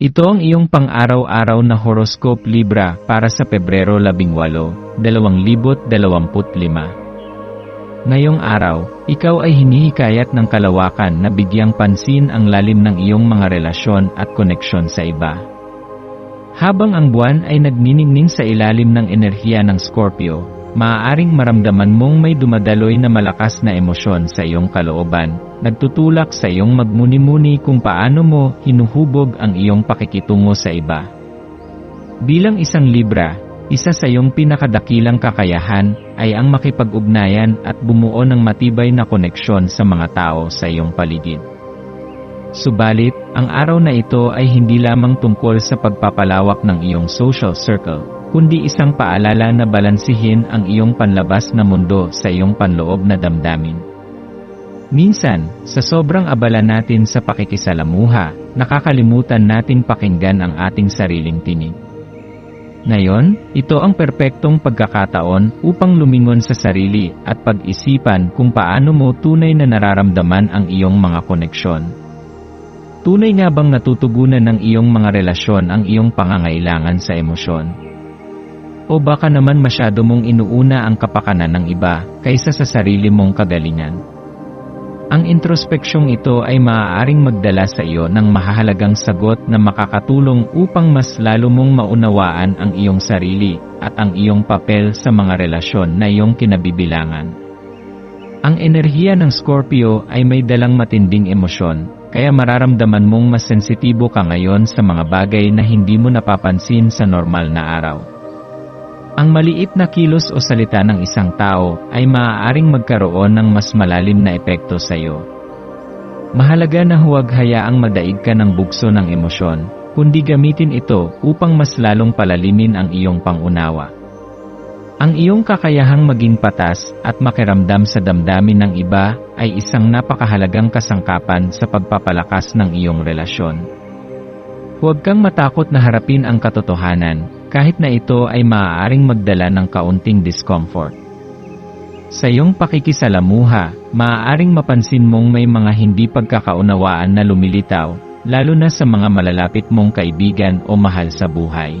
Ito ang iyong pang-araw-araw na horoscope Libra para sa Pebrero 18, 2025. Ngayong araw, ikaw ay hinihikayat ng kalawakan na bigyang pansin ang lalim ng iyong mga relasyon at koneksyon sa iba. Habang ang buwan ay nagniningning sa ilalim ng enerhiya ng Scorpio, maaaring maramdaman mong may dumadaloy na malakas na emosyon sa iyong kalooban, nagtutulak sa iyong magmuni-muni kung paano mo hinuhubog ang iyong pakikitungo sa iba. Bilang isang Libra, isa sa iyong pinakadakilang kakayahan ay ang makipag-ugnayan at bumuo ng matibay na koneksyon sa mga tao sa iyong paligid. Subalit, ang araw na ito ay hindi lamang tungkol sa pagpapalawak ng iyong social circle, kundi isang paalala na balansihin ang iyong panlabas na mundo sa iyong panloob na damdamin. Minsan, sa sobrang abala natin sa pakikisalamuha, nakakalimutan nating pakinggan ang ating sariling tinig. Ngayon, ito ang perpektong pagkakataon upang lumingon sa sarili at pag-isipan kung paano mo tunay na nararamdaman ang iyong mga koneksyon. Tunay nga bang natutugunan ng iyong mga relasyon ang iyong pangangailangan sa emosyon? O baka naman masyado mong inuuna ang kapakanan ng iba, kaysa sa sarili mong kagalingan. Ang introspeksyong ito ay maaaring magdala sa iyo ng mahahalagang sagot na makakatulong upang mas lalo mong maunawaan ang iyong sarili at ang iyong papel sa mga relasyon na iyong kinabibilangan. Ang enerhiya ng Scorpio ay may dalang matinding emosyon, kaya mararamdaman mong mas sensitibo ka ngayon sa mga bagay na hindi mo napapansin sa normal na araw. Ang maliit na kilos o salita ng isang tao ay maaaring magkaroon ng mas malalim na epekto sa iyo. Mahalaga na huwag hayaang madaig ka ng bugso ng emosyon, kundi gamitin ito upang mas lalong palalimin ang iyong pangunawa. Ang iyong kakayahang maging patas at makiramdam sa damdamin ng iba ay isang napakahalagang kasangkapan sa pagpapalakas ng iyong relasyon. Huwag kang matakot na harapin ang katotohanan, kahit na ito ay maaaring magdala ng kaunting discomfort. Sa iyong pakikisalamuha, maaaring mapansin mong may mga hindi pagkakaunawaan na lumilitaw, lalo na sa mga malalapit mong kaibigan o mahal sa buhay.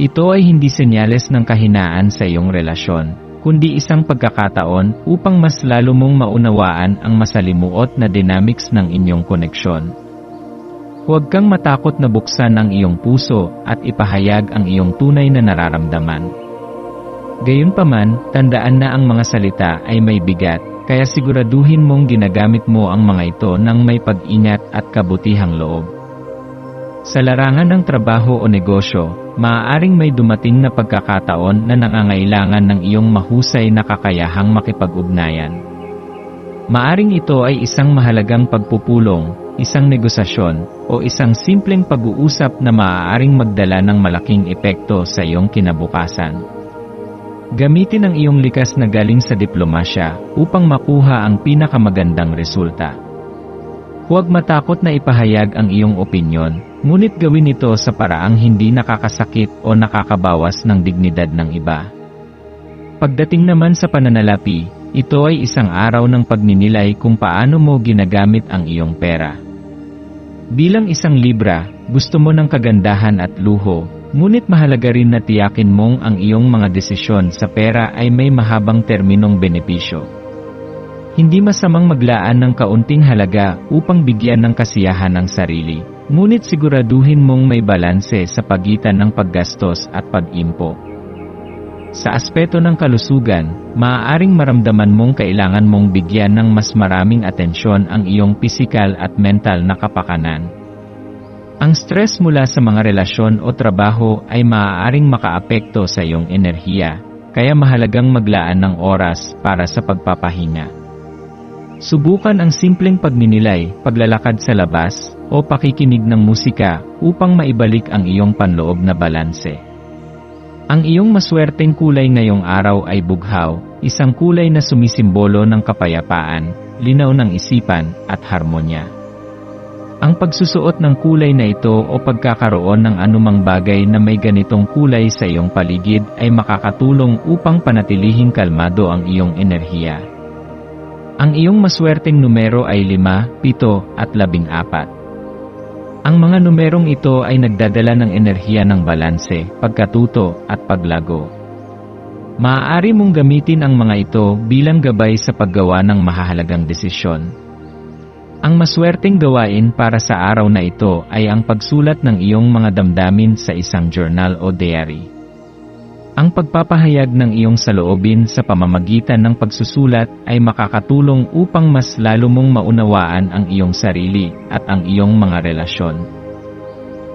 Ito ay hindi senyales ng kahinaan sa iyong relasyon, kundi isang pagkakataon upang mas lalo mong maunawaan ang masalimuot na dynamics ng inyong koneksyon. Huwag kang matakot na buksan ang iyong puso at ipahayag ang iyong tunay na nararamdaman. Gayunpaman, tandaan na ang mga salita ay may bigat, kaya siguraduhin mong ginagamit mo ang mga ito ng may pag-ingat at kabutihang loob. Sa larangan ng trabaho o negosyo, maaaring may dumating na pagkakataon na nangangailangan ng iyong mahusay na kakayahang makipag-ugnayan. Maaring ito ay isang mahalagang pagpupulong, isang negosasyon, o isang simpleng pag-uusap na maaaring magdala ng malaking epekto sa iyong kinabukasan. Gamitin ang iyong likas na galing sa diplomasya upang makuha ang pinakamagandang resulta. Huwag matakot na ipahayag ang iyong opinyon, ngunit gawin ito sa paraang hindi nakakasakit o nakakabawas ng dignidad ng iba. Pagdating naman sa pananalapi, ito ay isang araw ng pagninilay kung paano mo ginagamit ang iyong pera. Bilang isang Libra, gusto mo ng kagandahan at luho, ngunit mahalaga rin na tiyakin mong ang iyong mga desisyon sa pera ay may mahabang terminong benepisyo. Hindi masamang maglaan ng kaunting halaga upang bigyan ng kasiyahan ang sarili, ngunit siguraduhin mong may balanse sa pagitan ng paggastos at pag-impo. Sa aspeto ng kalusugan, maaaring maramdaman mong kailangan mong bigyan ng mas maraming atensyon ang iyong pisikal at mental na kapakanan. Ang stress mula sa mga relasyon o trabaho ay maaaring makaapekto sa iyong enerhiya, kaya mahalagang maglaan ng oras para sa pagpapahinga. Subukan ang simpleng pagninilay, paglalakad sa labas, o pakikinig ng musika upang maibalik ang iyong panloob na balanse. Ang iyong maswerteng kulay ngayong araw ay bughaw, isang kulay na sumisimbolo ng kapayapaan, linaw ng isipan, at harmonya. Ang pagsusuot ng kulay na ito o pagkakaroon ng anumang bagay na may ganitong kulay sa iyong paligid ay makakatulong upang panatilihing kalmado ang iyong enerhiya. Ang iyong maswerteng numero ay 5, 7, at 14. Ang mga numerong ito ay nagdadala ng enerhiya ng balanse, pagkatuto, at paglago. Maaari mong gamitin ang mga ito bilang gabay sa paggawa ng mahahalagang desisyon. Ang maswerteng gawain para sa araw na ito ay ang pagsulat ng iyong mga damdamin sa isang journal o diary. Ang pagpapahayag ng iyong saloobin sa pamamagitan ng pagsusulat ay makakatulong upang mas lalo mong maunawaan ang iyong sarili at ang iyong mga relasyon.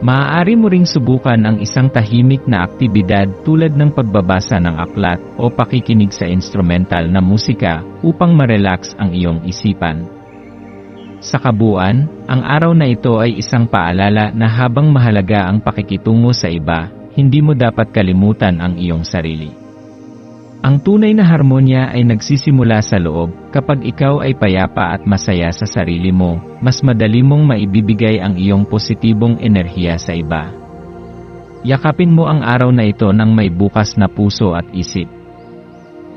Maaari mo ring subukan ang isang tahimik na aktibidad tulad ng pagbabasa ng aklat o pakikinig sa instrumental na musika upang marelax ang iyong isipan. Sa kabuuan, ang araw na ito ay isang paalala na habang mahalaga ang pakikitungo sa iba, hindi mo dapat kalimutan ang iyong sarili. Ang tunay na harmonya ay nagsisimula sa loob, kapag ikaw ay payapa at masaya sa sarili mo, mas madali mong maibibigay ang iyong positibong enerhiya sa iba. Yakapin mo ang araw na ito ng may bukas na puso at isip.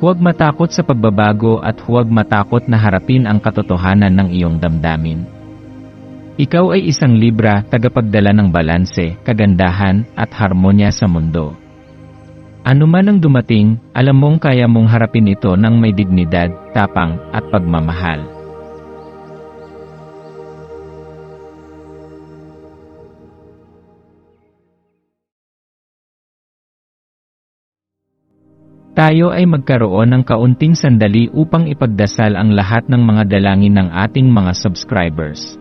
Huwag matakot sa pagbabago at huwag matakot na harapin ang katotohanan ng iyong damdamin. Ikaw ay isang libra, tagapagdala ng balanse, kagandahan, at harmonya sa mundo. Ano man ang dumating, alam mong kaya mong harapin ito ng may dignidad, tapang, at pagmamahal. Tayo ay magkaroon ng kaunting sandali upang ipagdasal ang lahat ng mga dalangin ng ating mga subscribers,